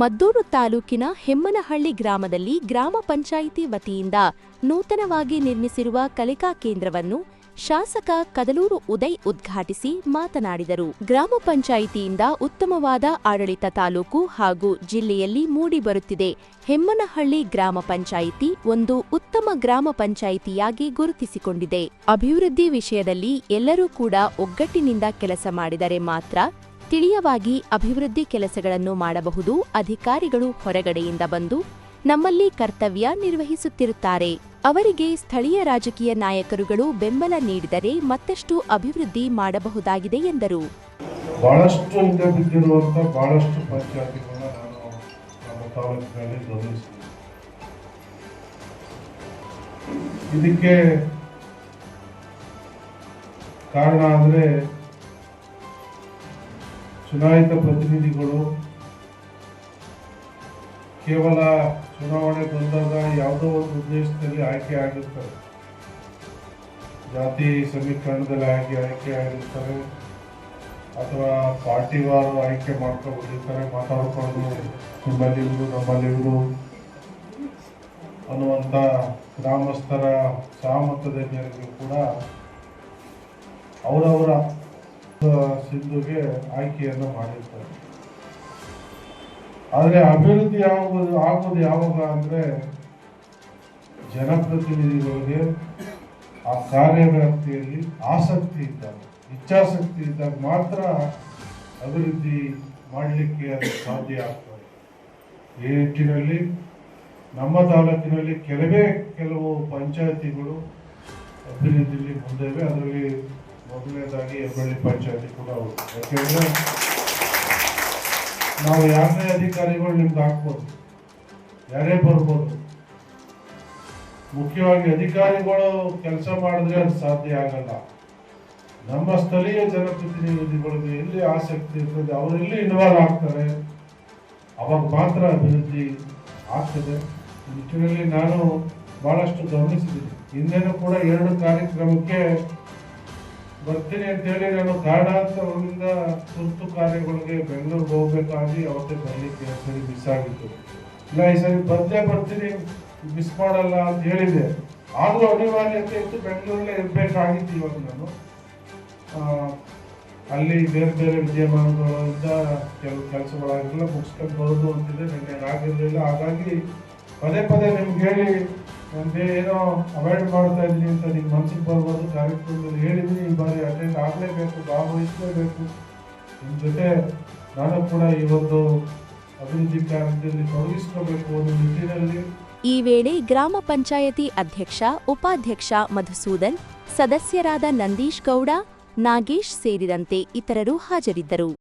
ಮದ್ದೂರು ತಾಲೂಕಿನ ಹೆಮ್ಮನಹಳ್ಳಿ ಗ್ರಾಮದಲ್ಲಿ ಗ್ರಾಮ ಪಂಚಾಯಿತಿ ವತಿಯಿಂದ ನೂತನವಾಗಿ ನಿರ್ಮಿಸಿರುವ ಕಲಿಕಾ ಕೇಂದ್ರವನ್ನು ಶಾಸಕ ಕದಲೂರು ಉದಯ್ ಉದ್ಘಾಟಿಸಿ ಮಾತನಾಡಿದರು. ಗ್ರಾಮ ಪಂಚಾಯಿತಿಯಿಂದ ಉತ್ತಮವಾದ ಆಡಳಿತ ತಾಲೂಕು ಹಾಗೂ ಜಿಲ್ಲೆಯಲ್ಲಿ ಮೂಡಿಬರುತ್ತಿದೆ. ಹೆಮ್ಮನಹಳ್ಳಿ ಗ್ರಾಮ ಪಂಚಾಯಿತಿ ಒಂದು ಉತ್ತಮ ಗ್ರಾಮ ಪಂಚಾಯಿತಿಯಾಗಿ ಗುರುತಿಸಿಕೊಂಡಿದೆ. ಅಭಿವೃದ್ಧಿ ವಿಷಯದಲ್ಲಿ ಎಲ್ಲರೂ ಕೂಡ ಒಗ್ಗಟ್ಟಿನಿಂದ ಕೆಲಸ ಮಾಡಿದರೆ ಮಾತ್ರ ತಿಳಿಯವಾಗಿ ಅಭಿವೃದ್ಧಿ ಕೆಲಸಗಳನ್ನು ಮಾಡಬಹುದು ಅಧಿಕಾರಿಗಳು ಹೊರಗಡೆಯಿಂದ ಬಂದು ನಮ್ಮಲ್ಲಿ ಕರ್ತವ್ಯ ನಿರ್ವಹಿಸುತ್ತಿರುತ್ತಾರೆ. ಅವರಿಗೆ ಸ್ಥಳೀಯ ರಾಜಕೀಯ ನಾಯಕರುಗಳು ಬೆಂಬಲ ನೀಡಿದರೆ ಮತ್ತಷ್ಟು ಅಭಿವೃದ್ಧಿ ಮಾಡಬಹುದಾಗಿದೆ ಎಂದರು. ಬಹಳಷ್ಟು ಬಹಳಷ್ಟು ಪಂಚಾಯತಿಗಳನ್ನ ಇದಕ್ಕೆ ಕಾರಣ ಅಂದರೆ ಚುನಾಯಿತ ಪ್ರತಿನಿಧಿಗಳು ಕೇವಲ ಚುನಾವಣೆ ಬಂದಾಗ ಯಾವುದೋ ಒಂದು ಉದ್ದೇಶದಲ್ಲಿ ಆಯ್ಕೆ ಆಗಿರ್ತಾರೆ. ಜಾತಿ ಸಮೀಕರಣದಲ್ಲಿ ಆಯ್ಕೆ ಆಯ್ಕೆ ಆಗಿರ್ತಾರೆ. ಅಥವಾ ಪಾರ್ಟಿವಾರು ಆಯ್ಕೆ ಮಾಡ್ಕೊಂಡಿರ್ತಾರೆ ಮಾತಾಡಿಕೊಂಡು ನಿಮ್ಮಲ್ಲಿ ಇವರು ನಮ್ಮಲ್ಲಿ ಇವರು ಅನ್ನುವಂಥ ಗ್ರಾಮಸ್ಥರ ಸಹಮತದ ಜನರಿಗೆ ಕೂಡ ಅವರವರ ಸಿಂಧುಗೆ ಆಯ್ಕೆಯನ್ನು ಮಾಡಿರ್ತಾರೆ. ಆದರೆ ಅಭಿವೃದ್ಧಿ ಯಾವಾಗ ಆಗೋದು ಯಾವಾಗ ಅಂದರೆ ಜನಪ್ರತಿನಿಧಿಗಳಿಗೆ ಆ ಕಾರ್ಯವ್ಯಾಪ್ತಿಯಲ್ಲಿ ಆಸಕ್ತಿ ಇದ್ದಾಗ, ಇಚ್ಛಾಸಕ್ತಿ ಇದ್ದಾಗ ಮಾತ್ರ ಅಭಿವೃದ್ಧಿ ಮಾಡಲಿಕ್ಕೆ ಸಾಧ್ಯ ಆಗ್ತದೆ. ಈ ನಿಟ್ಟಿನಲ್ಲಿ, ನಮ್ಮ ತಾಲೂಕಿನಲ್ಲಿ ಕೆಲವೇ ಕೆಲವು ಪಂಚಾಯತಿಗಳು ಅಭಿವೃದ್ಧಿಯಲ್ಲಿ ಮುಂದೆವೆ ಅದರಲ್ಲಿ ಮೊದಲನೇದಾಗಿ ಹೆಬ್ಬಳ್ಳಿ ಪಂಚಾಯತಿ ಕೂಡ ಹೌದು. ಯಾಕೆಂದರೆ ನಾವು ಯಾರನ್ನೇ ಅಧಿಕಾರಿಗಳು ನಿಮ್ಗೆ ಹಾಕ್ಬೋದು, ಯಾರೇ ಬರ್ಬೋದು, ಮುಖ್ಯವಾಗಿ ಅಧಿಕಾರಿಗಳು ಕೆಲಸ ಮಾಡಿದ್ರೆ ಅದು ಸಾಧ್ಯ ಆಗಲ್ಲ. ನಮ್ಮ ಸ್ಥಳೀಯ ಜನಪ್ರತಿನಿಧಿಗಳಿಗೆ ಎಲ್ಲಿ ಆಸಕ್ತಿ ಇರ್ತದೆ, ಅವರೆಲ್ಲಿ ಇನ್ವಾಲ್ವ್ ಆಗ್ತಾರೆ, ಅವಾಗ ಮಾತ್ರ ಅಭಿವೃದ್ಧಿ ಆಗ್ತದೆ. ನಿಟ್ಟಿನಲ್ಲಿ ನಾನು ಬಹಳಷ್ಟು ಗಮನಿಸಿದ್ದೀನಿ. ಹಿಂದೆನೂ ಕೂಡ ಎರಡು ಕಾರ್ಯಕ್ರಮಕ್ಕೆ ಬರ್ತೀನಿ ಅಂತೇಳಿ ನಾನು ಕಾರಣಾಂತರದಿಂದ ತುರ್ತು ಕಾರ್ಯಗಳಿಗೆ ಬೆಂಗಳೂರಿಗೆ ಹೋಗ್ಬೇಕಾಗಿ ಅವತ್ತೇ ಬರಲಿಕ್ಕೆ ಸರಿ ಮಿಸ್ ಆಗಿತ್ತು. ಇಲ್ಲ, ಈ ಸರಿ ಬರ್ತೇ ಬರ್ತೀನಿ ಮಿಸ್ ಮಾಡಲ್ಲ ಅಂತ ಹೇಳಿದೆ. ಆದರೂ ಅನಿವಾರ್ಯತೆ ಇತ್ತು, ಬೆಂಗಳೂರಲ್ಲೇ ಇರಬೇಕಾಗಿತ್ತು ಇವಾಗ ನಾನು. ಅಲ್ಲಿ ಬೇರೆ ಬೇರೆ ವಿದ್ಯಮಾನಗಳಿಂದ ಕೆಲವು ಕೆಲಸಗಳಾಗಿಲ್ಲ, ಮುಗಿಸ್ಕೊಂಡು ಬರೋದು ಅಂತಿದೆ, ನಿನ್ನೆ ಆಗಿರಲಿಲ್ಲ. ಹಾಗಾಗಿ ಪದೇ ಪದೇ ನಿಮ್ಗೆ ಹೇಳಿ ನನಗೆ ಏನೋ ಅವಾಯ್ಡ್ ಮಾಡ್ತಾ ಇದ್ದೀನಿ ಅಂತ ನಿಮ್ಮ ಮನಸ್ಸಿಗೆ ಬರ್ಬೋದು ಕಾರ್ಯಕ್ರಮದಲ್ಲಿ ಹೇಳಿದ್ದೀನಿ. ಈ ಬಾರಿ ಅಟೆಂಡ್ ಆಗಲೇಬೇಕು, ಭಾಗವಹಿಸಲೇಬೇಕು. ನಿಮ್ಮ ಜೊತೆ ನಾನು ಕೂಡ ಈ ಒಂದು ಅಭಿವೃದ್ಧಿ ಕಾರ್ಯದಲ್ಲಿ ತೊಡಗಿಸ್ಕೋಬೇಕು ಒಂದು ನಿಟ್ಟಿನಲ್ಲಿ. ಈ ವೇಳೆ ಗ್ರಾಮ ಪಂಚಾಯತಿ ಅಧ್ಯಕ್ಷ, ಉಪಾಧ್ಯಕ್ಷ ಮಧುಸೂದನ್, ಸದಸ್ಯರಾದ ನಂದೀಶ್ ಗೌಡ, ನಾಗೇಶ್ ಸೇರಿದಂತೆ ಇತರರು ಹಾಜರಿದ್ದರು.